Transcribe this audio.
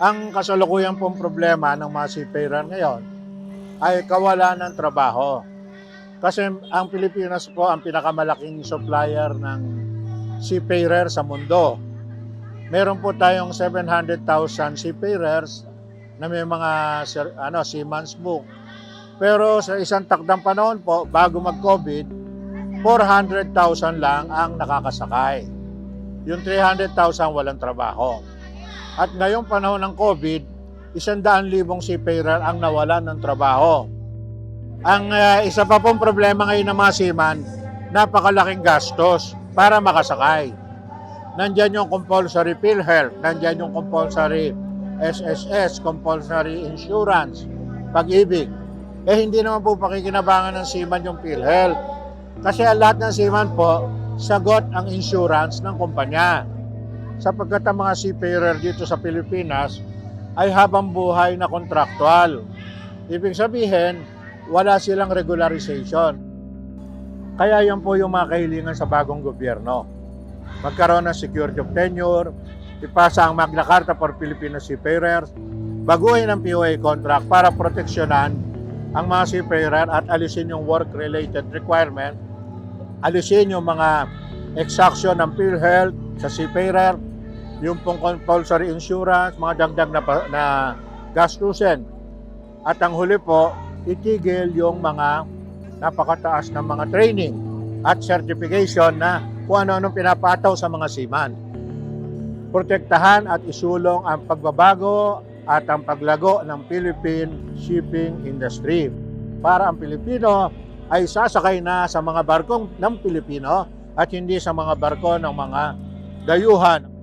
Ang kasalukuyan pong problema ng mga seafarer ngayon ay kawalan ng trabaho. Kasi ang Pilipinas po ang pinakamalaking supplier ng seafarer sa mundo. Meron po tayong 700,000 seafarers na may mga ano, seaman's book. Pero sa isang takdang panahon po, bago mag-COVID, 400,000 lang ang nakakasakay. Yung 300,000 walang trabaho. At ngayong panahon ng COVID, 100,000 seafarer ang nawalan ng trabaho. Ang uh, isa pa pong problema ngayon ng mga seaman, napakalaking gastos para makasakay. Nandyan yung compulsory PhilHealth, nandyan yung compulsory SSS, compulsory insurance, pag-ibig. Eh hindi naman po pakikinabangan ng seaman yung PhilHealth. Kasi ang lahat ng seaman po, sagot ang insurance ng kumpanya. Sapagkat ang mga seafarer dito sa Pilipinas ay habang buhay na kontraktual. Ibig sabihin, wala silang regularization. Kaya yan po yung mga kahilingan sa bagong gobyerno. Magkaroon ng security of tenure, ipasa ang Magna Carta for Filipino Seafarers, baguhin ang POA contract para proteksyonan ang mga seafarer at alisin yung work-related requirement, alisin yung mga exaction ng PhilHealth sa seafarer, yung pong compulsory insurance, mga dagdag na, na gastusin. At ang huli po, itigil yung mga napakataas na mga training at certification na kung ano-anong pinapataw sa mga seaman. Protektahan at isulong ang pagbabago at ang paglago ng Philippine shipping industry para ang Pilipino ay sasakay na sa mga barkong ng Pilipino at hindi sa mga barko ng mga dayuhan